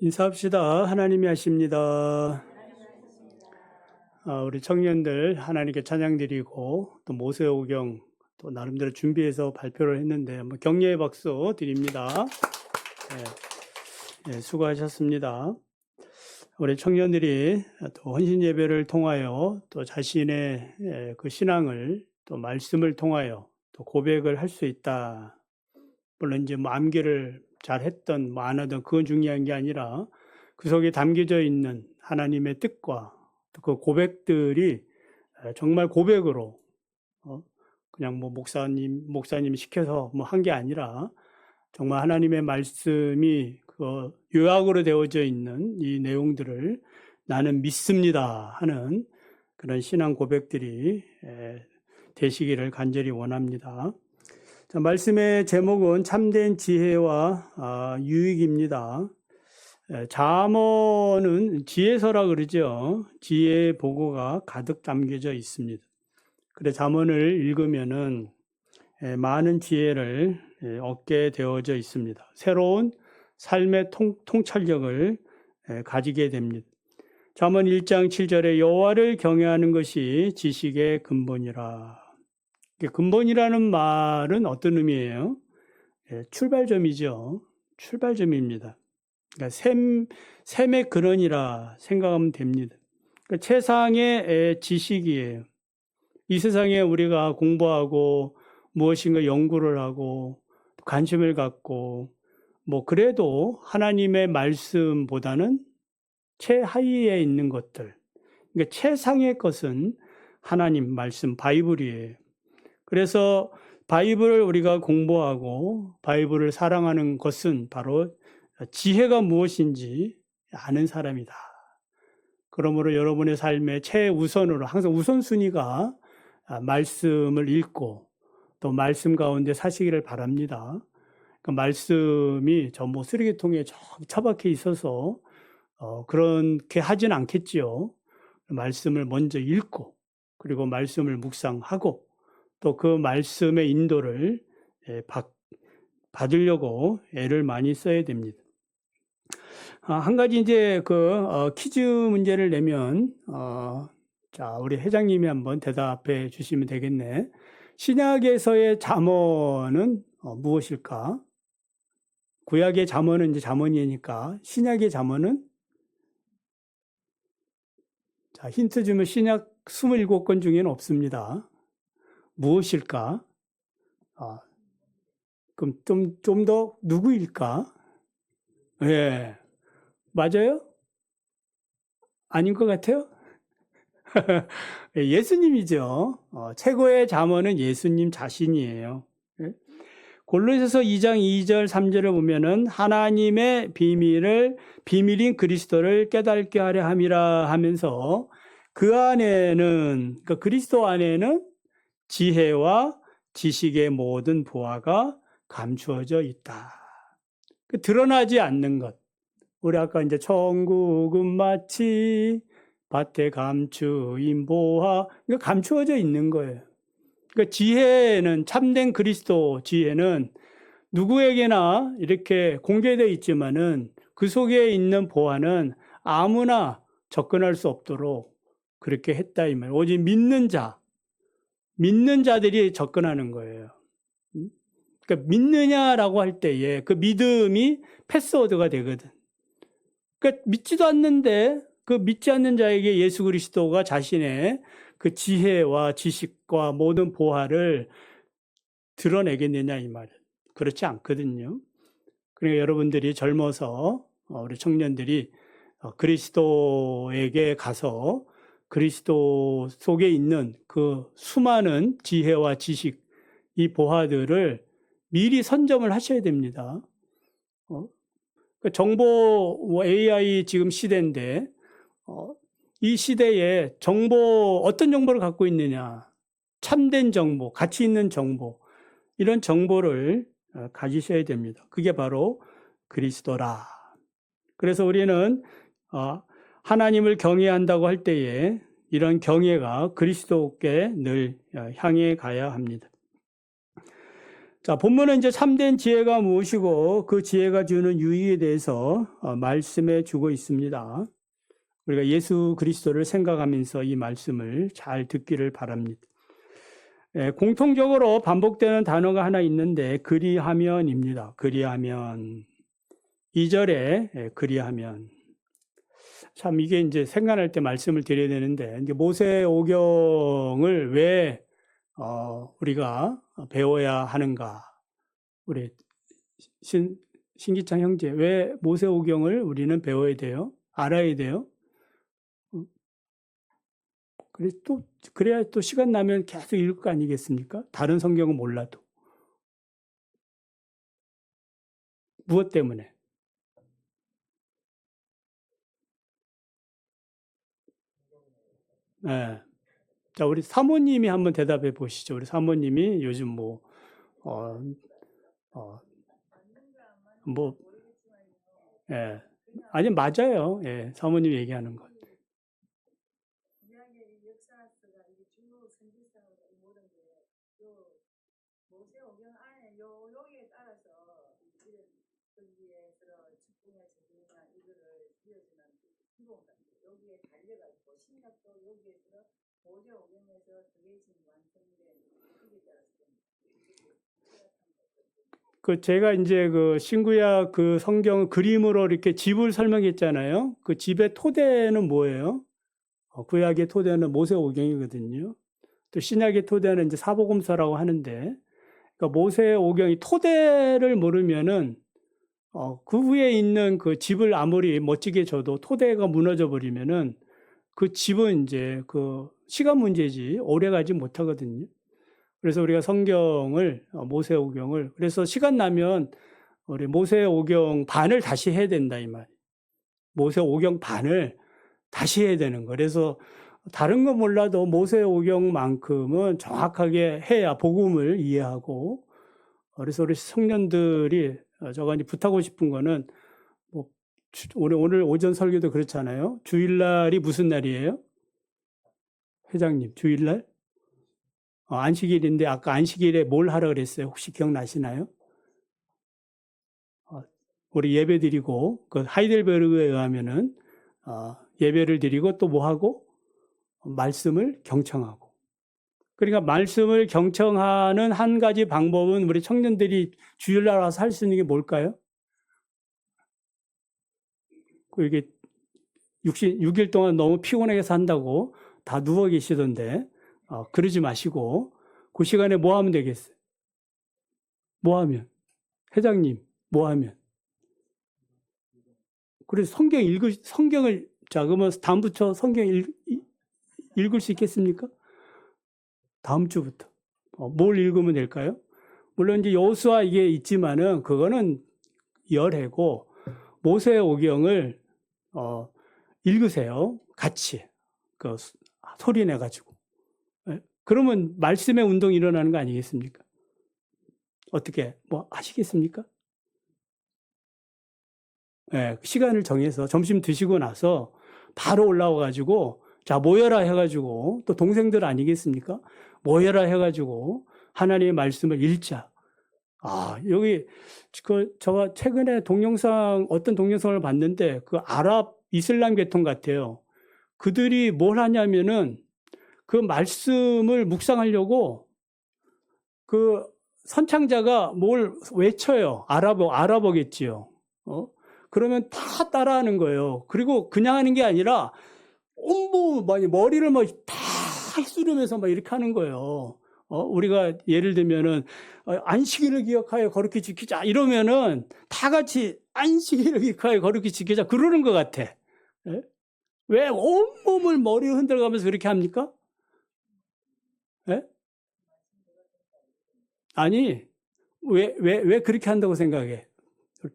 인사합시다. 하나님이 하십니다. 아, 우리 청년들 하나님께 찬양 드리고 또 모세오경 또 나름대로 준비해서 발표를 했는데 한번 격려의 박수 드립니다. 네, 네, 수고하셨습니다. 우리 청년들이 또 헌신 예배를 통하여 또 자신의 예, 그 신앙을 또 말씀을 통하여 또 고백을 할 수 있다. 물론 이제 뭐 암기를 잘 했던 뭐 안 하던 그건 중요한 게 아니라 그 속에 담겨져 있는 하나님의 뜻과 그 고백들이 정말 고백으로 어, 그냥 뭐 목사님 목사님 시켜서 뭐 한 게 아니라 정말 하나님의 말씀이 그 요약으로 되어져 있는 이 내용들을 나는 믿습니다 하는 그런 신앙 고백들이 되시기를 간절히 원합니다. 자, 말씀의 제목은 참된 지혜와 아, 유익입니다. 잠언은 지혜서라 그러죠. 지혜 보고가 가득 담겨져 있습니다. 그래 잠언을 읽으면은 많은 지혜를 얻게 되어져 있습니다. 새로운 삶의 통, 통찰력을 가지게 됩니다. 잠언 1장 7절에 여호와를 경외하는 것이 지식의 근본이라. 근본이라는 말은 어떤 의미예요? 출발점이죠. 출발점입니다. 그러니까 샘, 샘의 근원이라 생각하면 됩니다. 그러니까 최상의 지식이에요. 이 세상에 우리가 공부하고 무엇인가 연구를 하고 관심을 갖고 뭐 그래도 하나님의 말씀보다는 최하위에 있는 것들. 그러니까 최상의 것은 하나님 말씀 바이블이에요. 그래서 바이블을 우리가 공부하고 바이블을 사랑하는 것은 바로 지혜가 무엇인지 아는 사람이다. 그러므로 여러분의 삶의 최우선으로 항상 우선순위가 말씀을 읽고 또 말씀 가운데 사시기를 바랍니다. 그 말씀이 전부 쓰레기통에 처박혀 있어서 어, 그렇게 하진 않겠지요. 말씀을 먼저 읽고 그리고 말씀을 묵상하고 또 그 말씀의 인도를 예, 받, 받으려고 애를 많이 써야 됩니다. 아, 한 가지 이제 그 어, 퀴즈 문제를 내면 어, 자 우리 회장님이 한번 대답해 주시면 되겠네. 신약에서의 잠언은 어, 무엇일까? 구약의 잠언은 이제 잠언이니까 신약의 잠언은 자 힌트 주면 신약 27권 중에는 없습니다. 무엇일까? 아, 그럼 좀 좀 더 누구일까? 예. 네. 맞아요? 아닌 것 같아요? 예수님이죠. 어, 최고의 잠언은 예수님 자신이에요. 예? 골로새서 2장 2절 3절을 보면은 하나님의 비밀을 비밀인 그리스도를 깨닫게 하려 함이라 하면서 그 안에는 그 그리스도 안에는 지혜와 지식의 모든 보화가 감추어져 있다. 그 드러나지 않는 것. 우리 아까 이제 천국은 마치 밭에 감추인 보화, 이거 감추어져 있는 거예요. 그러니까 지혜는 참된 그리스도 지혜는 누구에게나 이렇게 공개되어 있지만은 그 속에 있는 보화는 아무나 접근할 수 없도록 그렇게 했다 이 말. 오직 믿는 자, 믿는 자들이 접근하는 거예요. 그러니까 믿느냐라고 할 때에 그 믿음이 패스워드가 되거든. 그러니까 믿지도 않는데 그 믿지 않는 자에게 예수 그리스도가 자신의 그 지혜와 지식과 모든 보화를 드러내겠느냐 이 말. 그렇지 않거든요. 그러니까 여러분들이 젊어서 어, 우리 청년들이 어, 그리스도에게 가서 그리스도 속에 있는 그 수많은 지혜와 지식, 이 보화들을 미리 선점을 하셔야 됩니다. 어? 그 정보 뭐 AI 지금 시대인데 어, 이 시대에 정보 어떤 정보를 갖고 있느냐 참된 정보, 가치 있는 정보 이런 정보를 어, 가지셔야 됩니다. 그게 바로 그리스도라. 그래서 우리는 어, 하나님을 경외한다고 할 때에 이런 경외가 그리스도께 늘 어, 향해 가야 합니다. 자, 본문은 이제 참된 지혜가 무엇이고 그 지혜가 주는 유익에 대해서 어, 말씀해 주고 있습니다. 우리가 예수 그리스도를 생각하면서 이 말씀을 잘 듣기를 바랍니다. 예, 공통적으로 반복되는 단어가 하나 있는데 그리하면입니다. 그리하면 2절에 예, 그리하면 참 이게 이제 생각할 때 말씀을 드려야 되는데 이제 모세 오경을 왜 어, 우리가 배워야 하는가? 우리 신 신기창 형제 왜 모세 오경을 우리는 배워야 돼요? 알아야 돼요? 그래 또 그래야 또 시간 나면 계속 읽을 거 아니겠습니까? 다른 성경은 몰라도 무엇 때문에? 예. 자, 우리 사모님이 한번 대답해 보시죠. 우리 사모님이 요즘 뭐, 어, 어, 뭐, 예. 아니, 맞아요. 예. 사모님 얘기하는 것. 구약의 역사서가 이게 주 선지서가 이 모든 게요 모세 오경 안에 요 요에 따라서 이런 거기에 그런 축복의 제도나 이거를 이어주는 기본가 여기에 달려가지고 신약도 여기에 들어 모세 오경에서 더해진 완성된 그게 따라서 그 제가 이제 그 신구약 그 성경 그림으로 이렇게 집을 설명했잖아요. 그 집의 토대는 뭐예요? 어, 구약의 토대는 모세 오경이거든요. 또 신약의 토대는 이제 사복음서라고 하는데, 그러니까 모세 오경이 토대를 모르면은 어, 그 위에 있는 그 집을 아무리 멋지게 줘도 토대가 무너져 버리면은 그 집은 이제 그 시간 문제지 오래 가지 못하거든요. 그래서 우리가 성경을 어, 모세오경을 그래서 시간 나면 우리 모세오경 반을 다시 해야 된다 이 말. 모세오경 반을 다시 해야 되는 거. 그래서 다른 건 몰라도 모세오경만큼은 정확하게 해야 복음을 이해하고 어, 그래서 우리 청년들이 어, 저가 이제 부탁하고 싶은 거는 오늘 오늘 오전 설교도 그렇잖아요. 주일날이 무슨 날이에요? 회장님, 주일날? 어, 안식일인데 아까 안식일에 뭘 하라 그랬어요? 혹시 기억나시나요? 어, 우리 예배 드리고 그 하이델베르그에 의하면은 어, 예배를 드리고 또 뭐 하고 말씀을 경청하고 그러니까 말씀을 경청하는 한 가지 방법은 우리 청년들이 주일날 와서 할 수 있는 게 뭘까요? 그 이게 60, 6일 동안 너무 피곤하게 산다고 다 누워 계시던데 어, 그러지 마시고 그 시간에 뭐 하면 되겠어요? 뭐 하면? 회장님, 뭐 하면? 그래서 성경 읽을 성경을 자 그러면 다음 부터 성경 읽, 이- 읽을 수 있겠습니까? 다음 주부터 어, 뭘 읽으면 될까요? 물론 이제 여호수아 이게 있지만은 그거는 열애고 모세 오경을 어, 읽으세요. 같이 그 소리 내 가지고. 예? 그러면 말씀의 운동이 일어나는 거 아니겠습니까? 어떻게 뭐 하시겠습니까? 예, 시간을 정해서 점심 드시고 나서 바로 올라와 가지고 자 모여라 해가지고 또 동생들 아니겠습니까? 모여라 해가지고 하나님의 말씀을 읽자. 아 여기 그 제가 최근에 동영상 어떤 동영상을 봤는데 그 아랍 이슬람 계통 같아요. 그들이 뭘 하냐면은 그 말씀을 묵상하려고 그 선창자가 뭘 외쳐요. 아랍어, 아랍어겠지요. 어? 그러면 다 따라하는 거예요. 그리고 그냥 하는 게 아니라 많이 머리를 막다 휘두르면서 막 이렇게 하는 거예요. 어, 우리가 예를 들면은 어, 안식일을 기억하여 거룩히 지키자 이러면은 다 같이 안식일을 기억하여 거룩히 지키자 그러는 것 같아. 예? 왜 온몸을 머리 흔들어가면서 그렇게 합니까? 예? 아니 왜 왜 왜 그렇게 한다고 생각해?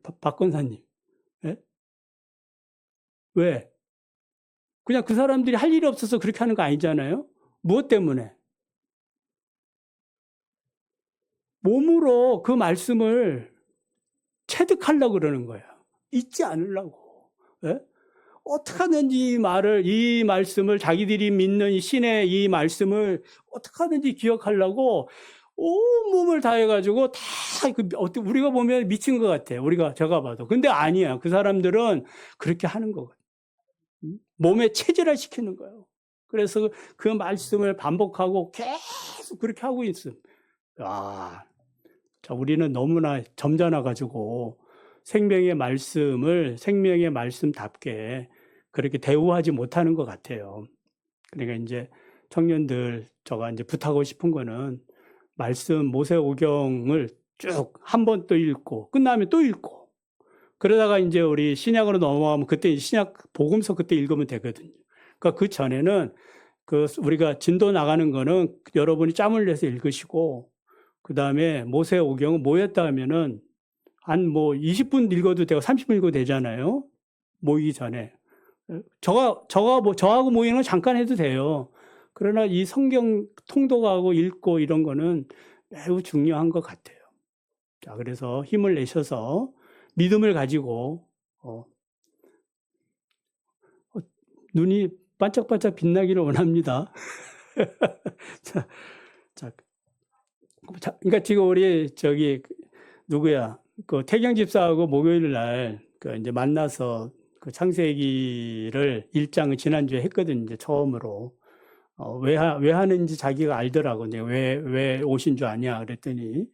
박, 박 권사님. 예? 왜? 그냥 그 사람들이 할 일이 없어서 그렇게 하는 거 아니잖아요? 무엇 때문에? 몸으로 그 말씀을 체득하려고 그러는 거야. 잊지 않으려고. 예? 어떻게 하든지 이 말을, 이 말씀을 자기들이 믿는 이 신의 이 말씀을 어떻게 하든지 기억하려고 온몸을 다해가지고 다, 그, 우리가 보면 미친 것 같아. 우리가, 제가 봐도. 근데 아니야. 그 사람들은 그렇게 하는 거거든. 음? 몸에 체질화 시키는 거예요. 그래서 그 말씀을 반복하고 계속 그렇게 하고 있음. 아, 자, 우리는 너무나 점잖아 가지고 생명의 말씀을 생명의 말씀답게 그렇게 대우하지 못하는 것 같아요. 그러니까 이제 청년들 저가 이제 부탁하고 싶은 거는 말씀 모세오경을 쭉 한 번 또 읽고 끝나면 또 읽고 그러다가 이제 우리 신약으로 넘어가면 그때 신약 복음서 그때 읽으면 되거든요. 그러니까 그 전에는 그 우리가 진도 나가는 거는 여러분이 짬을 내서 읽으시고 그 다음에 모세 오경은 뭐였다 하면은 한 뭐 20분 읽어도 되고 30분 읽어도 되잖아요. 모이기 전에. 저가, 저가 뭐, 저하고 모이는 건 잠깐 해도 돼요. 그러나 이 성경 통독하고 읽고 이런 거는 매우 중요한 것 같아요. 자, 그래서 힘을 내셔서 믿음을 가지고, 어, 어, 눈이 반짝반짝 빛나기를 원합니다. 자, 그러니까 지금 우리 저기 누구야? 그 태경 집사하고 목요일 날그 이제 만나서 그 창세기를 일장을 지난주에 했거든요. 이제 처음으로. 어, 왜, 하, 왜 하는지 자기가 알더라고. 이제 왜, 왜 오신 줄 아냐. 그랬더니.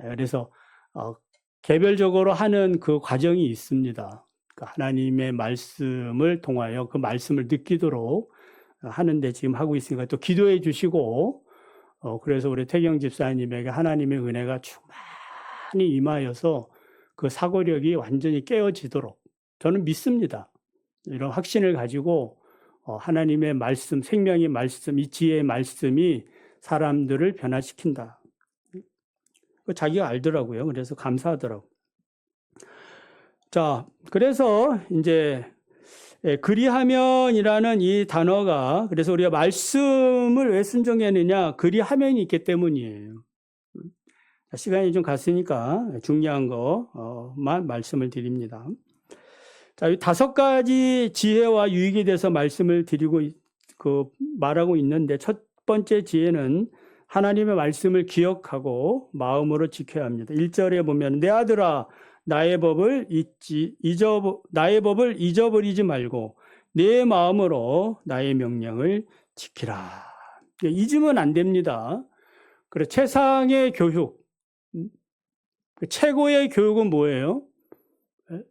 에, 그래서, 어, 개별적으로 하는 그 과정이 있습니다. 그 하나님의 말씀을 통하여 그 말씀을 느끼도록 하는데 지금 하고 있으니까 또 기도해 주시고, 어, 그래서 우리 태경 집사님에게 하나님의 은혜가 충만히 임하여서 그 사고력이 완전히 깨어지도록 저는 믿습니다. 이런 확신을 가지고 어, 하나님의 말씀, 생명의 말씀, 이 지혜의 말씀이 사람들을 변화시킨다. 그 자기가 알더라고요. 그래서 감사하더라고. 자, 그래서 이제 예, 그리하면이라는 이 단어가 그래서 우리가 말씀을 왜 순종했느냐? 그리하면이 있기 때문이에요. 시간이 좀 갔으니까 중요한 것만 말씀을 드립니다. 자, 이 다섯 가지 지혜와 유익에 대해서 말씀을 드리고 있- 그 말하고 있는데 첫 번째 지혜는 하나님의 말씀을 기억하고 마음으로 지켜야 합니다. 1절에 보면 내 아들아 나의 법을 잊지 잊어 나의 법을 잊어버리지 말고 내 마음으로 나의 명령을 지키라. 잊으면 안 됩니다. 그래 최상의 교육 음? 그 최고의 교육은 뭐예요? 예?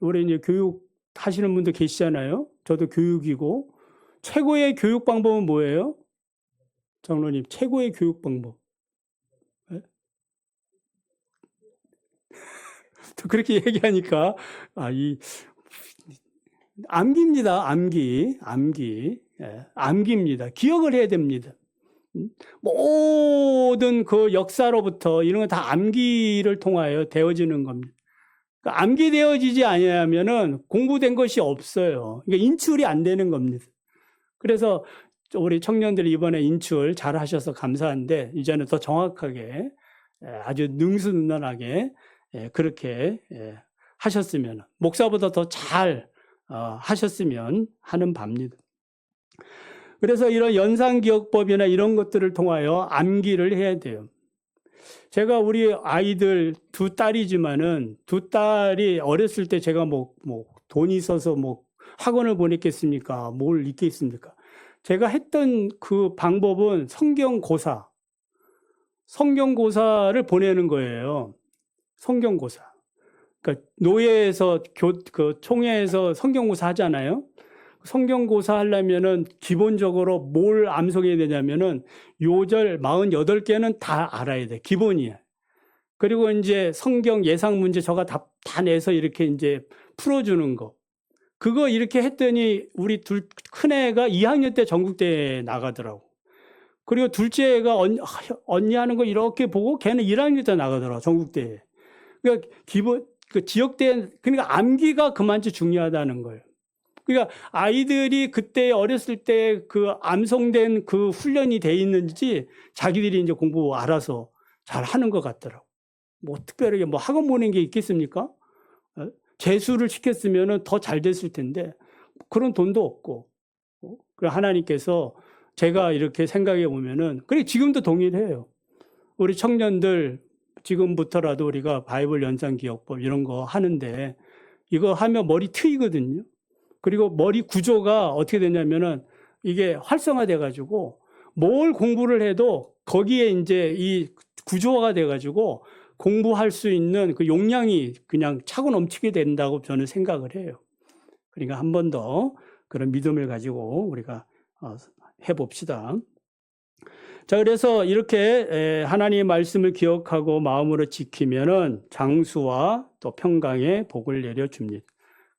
우리 이제 교육 하시는 분도 계시잖아요. 저도 교육이고 최고의 교육 방법은 뭐예요? 장로님 최고의 교육 방법. 예? 또 그렇게 얘기하니까 아 이 암기입니다. 암기, 암기, 예, 암기입니다. 기억을 해야 됩니다. 음? 모든 그 역사로부터 이런 건 다 암기를 통하여 되어지는 겁니다. 그러니까 암기되어지지 아니하면은 공부된 것이 없어요. 그러니까 인출이 안 되는 겁니다. 그래서 우리 청년들 이번에 인출 잘 하셔서 감사한데 이제는 더 정확하게 예, 아주 능수능란하게 예, 그렇게 예, 하셨으면 목사보다 더잘 어, 하셨으면 하는 바입니다. 그래서 이런 연상기억법이나 이런 것들을 통하여 암기를 해야 돼요. 제가 우리 아이들 두 딸이지만은 두 딸이 어렸을 때 제가 뭐, 뭐, 돈이 있어서 뭐 학원을 보냈겠습니까? 뭘 있겠습니까? 제가 했던 그 방법은 성경고사. 성경고사를 보내는 거예요. 성경고사. 그러니까 노예에서 교, 그 총회에서 성경고사 하잖아요. 성경고사 하려면은 기본적으로 뭘 암송해야 되냐면은 요절 48개는 다 알아야 돼. 기본이야. 그리고 이제 성경 예상 문제 저가 다, 다 내서 이렇게 이제 풀어주는 거. 그거 이렇게 했더니 우리 둘, 큰애가 2학년 때 전국대회 나가더라고. 그리고 둘째 애가 언니, 언니 하는 거 이렇게 보고 걔는 1학년 때 나가더라고, 전국대회. 그러니까 기본, 그 지역대, 그러니까 암기가 그만치 중요하다는 거예요. 그러니까 아이들이 그때 어렸을 때 그 암송된 그 훈련이 돼 있는지 자기들이 이제 공부 알아서 잘 하는 것 같더라고. 뭐 특별하게 뭐 학원 보낸 게 있겠습니까? 어? 재수를 시켰으면 더 잘 됐을 텐데 그런 돈도 없고. 어? 그래 하나님께서 제가 이렇게 생각해 보면은 그래 지금도 동일해요. 우리 청년들 지금부터라도 우리가 바이블 연상 기억법 이런 거 하는데 이거 하면 머리 트이거든요. 그리고 머리 구조가 어떻게 되냐면은 이게 활성화돼 가지고 뭘 공부를 해도 거기에 이제 이 구조화가 돼 가지고 공부할 수 있는 그 용량이 그냥 차고 넘치게 된다고 저는 생각을 해요. 그러니까 한 번 더 그런 믿음을 가지고 우리가 어, 해봅시다. 자, 그래서 이렇게 에, 하나님의 말씀을 기억하고 마음으로 지키면은 장수와 또 평강의 복을 내려줍니다.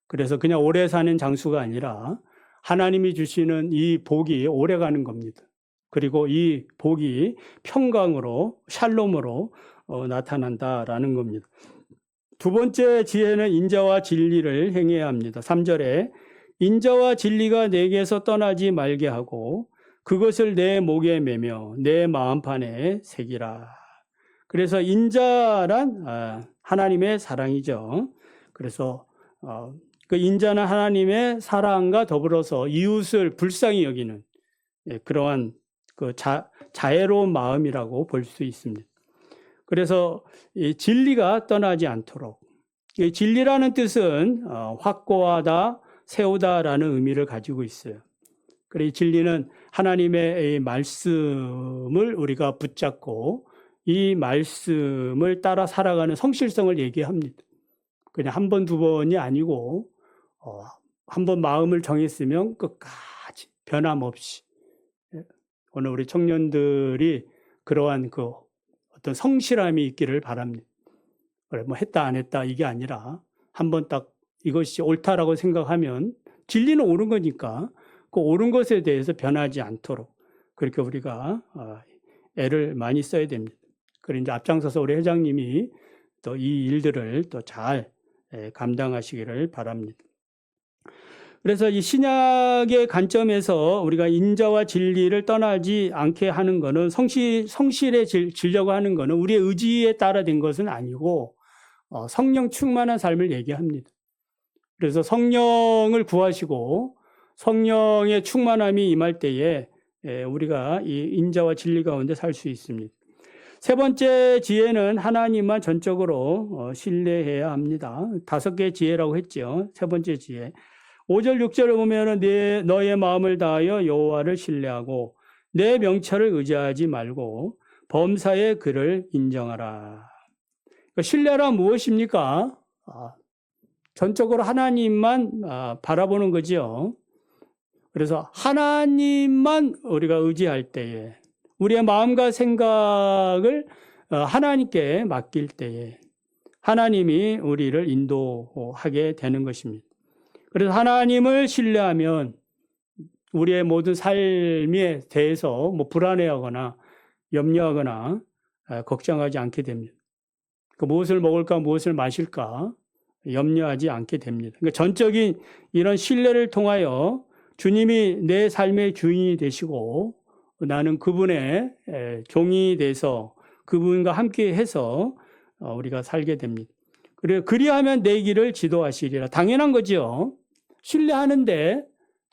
그래서 그냥 오래 사는 장수가 아니라 하나님이 주시는 이 복이 오래 가는 겁니다. 그리고 이 복이 평강으로, 샬롬으로 어, 나타난다라는 겁니다. 두 번째 지혜는 인자와 진리를 행해야 합니다. 3절에 인자와 진리가 내게서 떠나지 말게 하고 그것을 내 목에 매며 내 마음판에 새기라. 그래서 인자란 아, 하나님의 사랑이죠. 그래서 어, 그 인자는 하나님의 사랑과 더불어서 이웃을 불쌍히 여기는 예, 그러한 그 자, 자애로운 마음이라고 볼 수 있습니다. 그래서 이 진리가 떠나지 않도록 이 진리라는 뜻은 어, 확고하다, 세우다라는 의미를 가지고 있어요. 그래 이 진리는 하나님의 이 말씀을 우리가 붙잡고 이 말씀을 따라 살아가는 성실성을 얘기합니다. 그냥 한 번, 두 번이 아니고 어, 한 번 마음을 정했으면 끝까지 변함없이 예, 오늘 우리 청년들이 그러한 그 어떤 성실함이 있기를 바랍니다. 그래 뭐 했다 안 했다 이게 아니라 한 번 딱 이것이 옳다라고 생각하면 진리는 옳은 거니까 그 옳은 것에 대해서 변하지 않도록 그렇게 우리가 어, 애를 많이 써야 됩니다. 그리고 이제 앞장서서 우리 회장님이 또 이 일들을 또 잘 감당하시기를 바랍니다. 그래서 이 신약의 관점에서 우리가 인자와 진리를 떠나지 않게 하는 것은 성실, 지려고 하는 것은 우리의 의지에 따라 된 것은 아니고 어, 성령 충만한 삶을 얘기합니다. 그래서 성령을 구하시고 성령의 충만함이 임할 때에 예, 우리가 이 인자와 진리 가운데 살 수 있습니다. 세 번째 지혜는 하나님만 전적으로 어, 신뢰해야 합니다. 다섯 개의 지혜라고 했죠. 세 번째 지혜. 5절 6절을 보면은 내 너의 마음을 다하여 여호와를 신뢰하고 내 명철을 의지하지 말고 범사의 그를 인정하라. 그러니까 신뢰란 무엇입니까? 아, 전적으로 하나님만 아, 바라보는 거지요. 그래서 하나님만 우리가 의지할 때에 우리의 마음과 생각을 어, 하나님께 맡길 때에 하나님이 우리를 인도하게 되는 것입니다. 그래서 하나님을 신뢰하면 우리의 모든 삶에 대해서 뭐 불안해하거나 염려하거나 아, 걱정하지 않게 됩니다. 그 무엇을 먹을까, 무엇을 마실까 염려하지 않게 됩니다. 그러니까 전적인 이런 신뢰를 통하여 주님이 내 삶의 주인이 되시고 나는 그분의 종이 돼서 그분과 함께 해서 어, 우리가 살게 됩니다. 그래 그리하면 내 길을 지도하시리라. 당연한 거지요. 신뢰하는데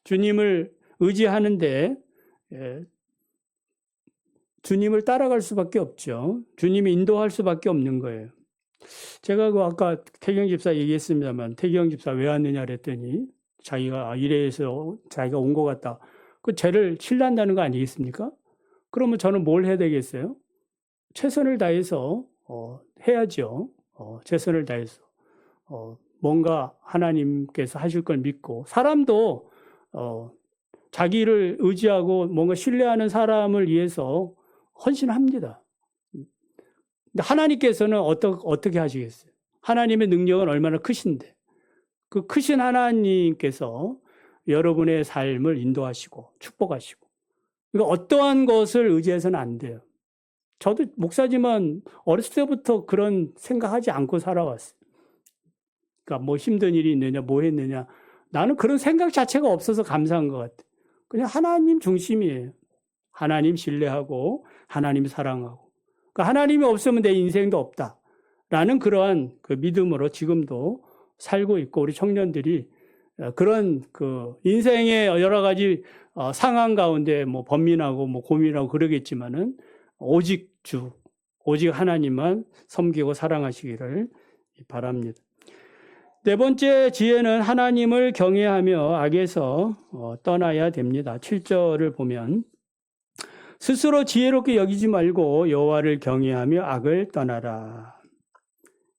주님을 의지하는데 주님을 따라갈 수밖에 없죠. 주님이 인도할 수밖에 없는 거예요. 제가 그 아까 태경 집사 얘기했습니다만 태경 집사 왜 왔느냐 그랬더니 자기가 이래서 자기가 온 것 같다. 그 죄를 신뢰한다는 거 아니겠습니까? 그러면 저는 뭘 해야 되겠어요? 최선을 다해서 어, 해야죠. 어, 최선을 다해서 어, 뭔가 하나님께서 하실 걸 믿고 사람도 어, 자기를 의지하고 뭔가 신뢰하는 사람을 위해서 헌신합니다. 근데 하나님께서는 어떠, 어떻게 하시겠어요? 하나님의 능력은 얼마나 크신데 그 크신 하나님께서 여러분의 삶을 인도하시고 축복하시고 그러니까 어떠한 것을 의지해서는 안 돼요. 저도 목사지만 어렸을 때부터 그런 생각하지 않고 살아왔어요. 그러니까 뭐 힘든 일이 있느냐, 뭐 했느냐. 나는 그런 생각 자체가 없어서 감사한 것 같아. 그냥 하나님 중심이에요. 하나님 신뢰하고 하나님 사랑하고. 그러니까 하나님이 없으면 내 인생도 없다. 라는 그러한 그 믿음으로 지금도 살고 있고 우리 청년들이 그런 그 인생의 여러 가지 어, 상황 가운데 뭐 번민하고 뭐 고민하고 그러겠지만은 오직 주, 오직 하나님만 섬기고 사랑하시기를 바랍니다. 네 번째 지혜는 하나님을 경외하며 악에서 어, 떠나야 됩니다. 7절을 보면 스스로 지혜롭게 여기지 말고 여호와를 경외하며 악을 떠나라.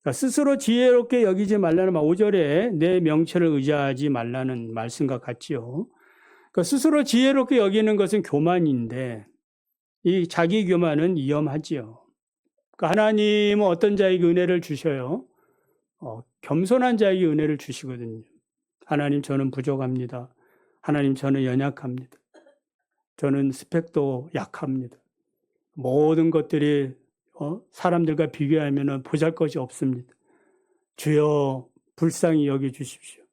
그러니까 스스로 지혜롭게 여기지 말라는 말 5절에 내 명철을 의지하지 말라는 말씀과 같지요. 그러니까 스스로 지혜롭게 여기는 것은 교만인데 이 자기 교만은 위험하지요. 그러니까 하나님은 어떤 자에게 은혜를 주셔요? 어, 겸손한 자에게 은혜를 주시거든요. 하나님 저는 부족합니다. 하나님 저는 연약합니다. 저는 스펙도 약합니다. 모든 것들이 어, 사람들과 비교하면 보잘 것이 없습니다. 주여 불쌍히 여겨 주십시오.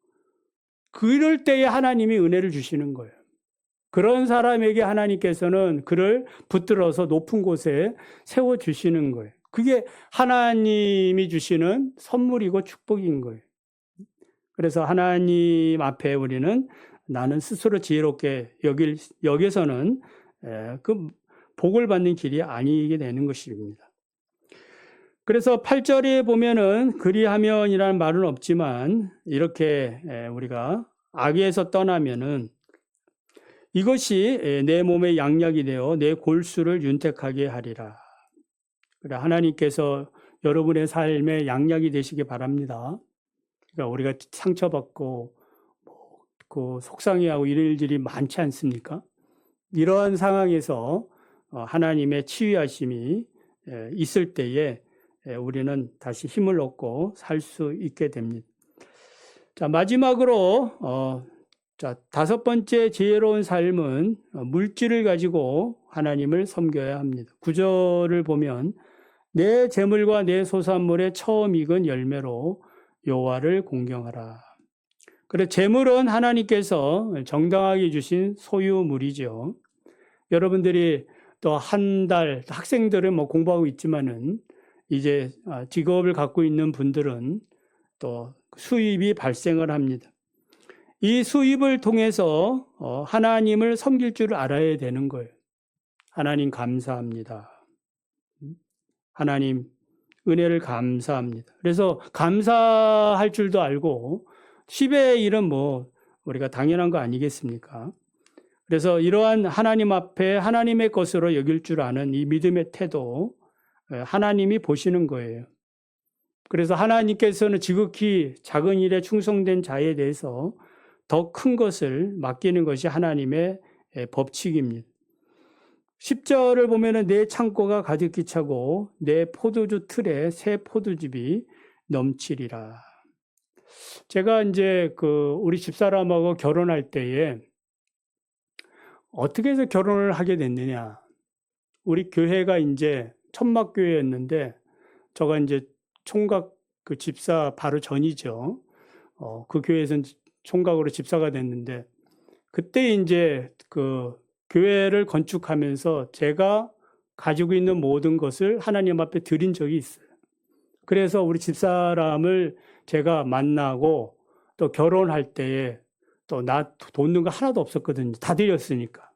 그럴 때에 하나님이 은혜를 주시는 거예요. 그런 사람에게 하나님께서는 그를 붙들어서 높은 곳에 세워 주시는 거예요. 그게 하나님이 주시는 선물이고 축복인 거예요. 그래서 하나님 앞에 우리는 나는 스스로 지혜롭게 여길, 여기서는 에, 그 복을 받는 길이 아니게 되는 것입니다. 그래서 8절에 보면은 그리하면이라는 말은 없지만 이렇게 에, 우리가 악에서 떠나면은 이것이 에, 내 몸의 양약이 되어 내 골수를 윤택하게 하리라. 그래 하나님께서 여러분의 삶의 양약이 되시기 바랍니다. 그러니까 우리가 상처받고 뭐, 그 속상해하고 이런 일들이 많지 않습니까? 이러한 상황에서 어, 하나님의 치유하심이 에, 있을 때에 에, 우리는 다시 힘을 얻고 살 수 있게 됩니다. 자 마지막으로 어, 자 다섯 번째 지혜로운 삶은 어, 물질을 가지고 하나님을 섬겨야 합니다. 구절을 보면 내 재물과 내 소산물의 처음 익은 열매로 여호와를 공경하라. 그래 재물은 하나님께서 정당하게 주신 소유물이죠. 여러분들이 또 한 달 학생들은 뭐 공부하고 있지만은 이제 아, 직업을 갖고 있는 분들은 또 수입이 발생을 합니다. 이 수입을 통해서 어, 하나님을 섬길 줄 알아야 되는 거예요. 하나님 감사합니다. 하나님 은혜를 감사합니다. 그래서 감사할 줄도 알고 10의 일은 뭐 우리가 당연한 거 아니겠습니까? 그래서 이러한 하나님 앞에 하나님의 것으로 여길 줄 아는 이 믿음의 태도 예, 하나님이 보시는 거예요. 그래서 하나님께서는 지극히 작은 일에 충성된 자에 대해서 더 큰 것을 맡기는 것이 하나님의 예, 법칙입니다. 10절을 보면은 내 창고가 가득히 차고 내 포도주 틀에 새 포도즙이 넘치리라. 제가 이제 그 우리 집사람하고 결혼할 때에 어떻게 해서 결혼을 하게 됐느냐. 우리 교회가 이제 천막교회였는데 저가 이제 총각 그 집사 바로 전이죠. 어, 그 교회에서 총각으로 집사가 됐는데 그때 이제 그 교회를 건축하면서 제가 가지고 있는 모든 것을 하나님 앞에 드린 적이 있어요. 그래서 우리 집사람을 제가 만나고 또 결혼할 때에 또나 돈는 거 하나도 없었거든요. 다 드렸으니까.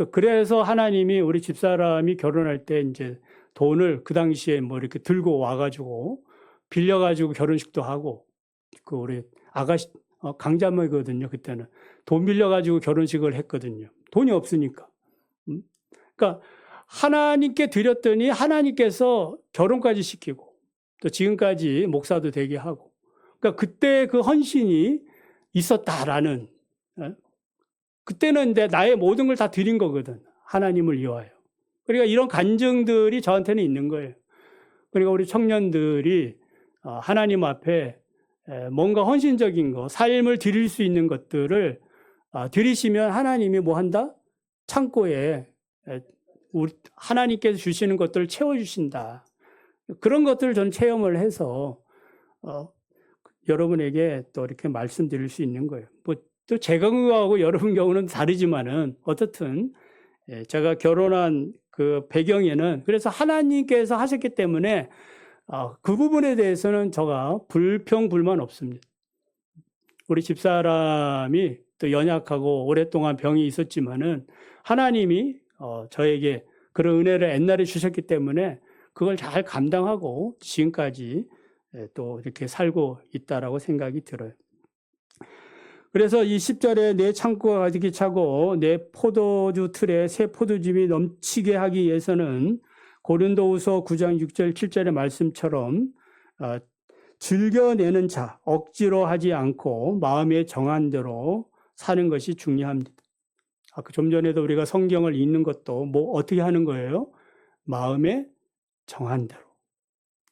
그 그래서 하나님이 우리 집사람이 결혼할 때 이제 돈을 그 당시에 뭐 이렇게 들고 와가지고 빌려가지고 결혼식도 하고 그 우리 아가씨 어, 강자매거든요. 그때는 돈 빌려가지고 결혼식을 했거든요. 돈이 없으니까. 음? 그러니까 하나님께 드렸더니 하나님께서 결혼까지 시키고 또 지금까지 목사도 되게 하고. 그러니까 그때 그 헌신이 있었다라는. 어? 그때는 이제 나의 모든 걸 다 드린 거거든. 하나님을 위하여. 그러니까 이런 간증들이 저한테는 있는 거예요. 그러니까 우리 청년들이 어, 하나님 앞에 뭔가 헌신적인 거, 삶을 드릴 수 있는 것들을 아, 드리시면 하나님이 뭐 한다? 창고에 하나님께서 주시는 것들을 채워주신다. 그런 것들을 저는 체험을 해서 어, 여러분에게 또 이렇게 말씀드릴 수 있는 거예요. 뭐 또제 경우하고 여러분 경우는 다르지만은 어떻든 예, 제가 결혼한 그 배경에는 그래서 하나님께서 하셨기 때문에 어, 그 부분에 대해서는 제가 불평 불만 없습니다. 우리 집사람이 또 연약하고 오랫동안 병이 있었지만은 하나님이 어, 저에게 그런 은혜를 옛날에 주셨기 때문에 그걸 잘 감당하고 지금까지 예, 또 이렇게 살고 있다라고 생각이 들어요. 그래서 이 10절에 내 창고가 가득히 차고 내 포도주 틀에 새 포도즙이 넘치게 하기 위해서는 고린도후서 9장 6절 7절의 말씀처럼 어, 즐겨내는 자, 억지로 하지 않고 마음에 정한 대로 사는 것이 중요합니다. 아까 좀 전에도 우리가 성경을 읽는 것도 뭐 어떻게 하는 거예요? 마음에 정한 대로.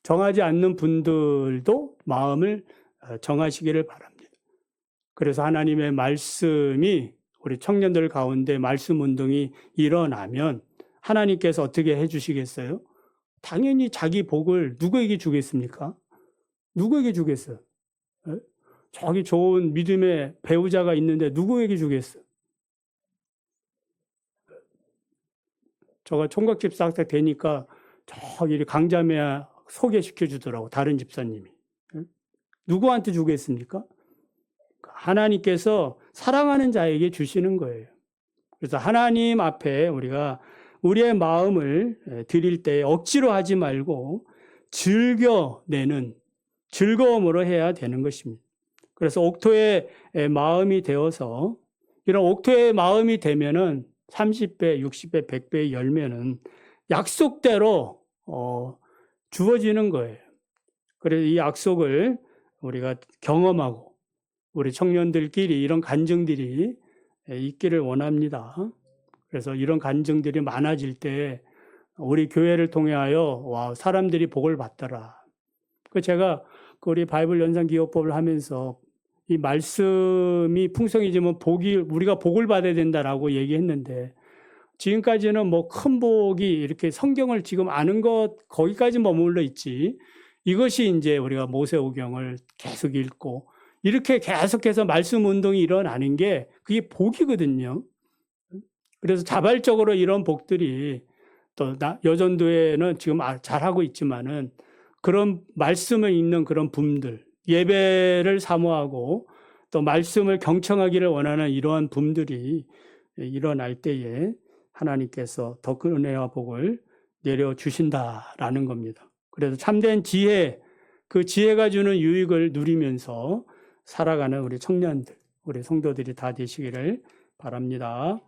정하지 않는 분들도 마음을 어, 정하시기를 바랍니다. 그래서 하나님의 말씀이 우리 청년들 가운데 말씀 운동이 일어나면 하나님께서 어떻게 해 주시겠어요? 당연히 자기 복을 누구에게 주겠습니까? 누구에게 주겠어요? 에? 저기 좋은 믿음의 배우자가 있는데 누구에게 주겠어요? 저가 총각집 싹다 되니까 저기 강자매 소개시켜 주더라고 다른 집사님이 에? 누구한테 주겠습니까? 하나님께서 사랑하는 자에게 주시는 거예요. 그래서 하나님 앞에 우리가 우리의 마음을 드릴 때 억지로 하지 말고 즐겨내는 즐거움으로 해야 되는 것입니다. 그래서 옥토의 마음이 되어서 이런 옥토의 마음이 되면은 30배, 60배, 100배의 열매는 약속대로 어, 주어지는 거예요. 그래서 이 약속을 우리가 경험하고 우리 청년들끼리 이런 간증들이 있기를 원합니다. 그래서 이런 간증들이 많아질 때 우리 교회를 통하여 와 사람들이 복을 받더라. 그 제가 그 우리 바이블 연상 기업법을 하면서 이 말씀이 풍성해지면 복이 우리가 복을 받아야 된다라고 얘기했는데 지금까지는 뭐 큰 복이 이렇게 성경을 지금 아는 것 거기까지 머물러 있지 이것이 이제 우리가 모세오경을 계속 읽고 이렇게 계속해서 말씀 운동이 일어나는 게 그게 복이거든요. 그래서 자발적으로 이런 복들이 또 여전도에는 지금 아, 잘하고 있지만은 그런 말씀을 읽는 그런 붐들, 예배를 사모하고 또 말씀을 경청하기를 원하는 이러한 붐들이 일어날 때에 하나님께서 더 큰 은혜와 복을 내려 주신다라는 겁니다. 그래서 참된 지혜, 그 지혜가 주는 유익을 누리면서 살아가는 우리 청년들, 우리 성도들이 다 되시기를 바랍니다.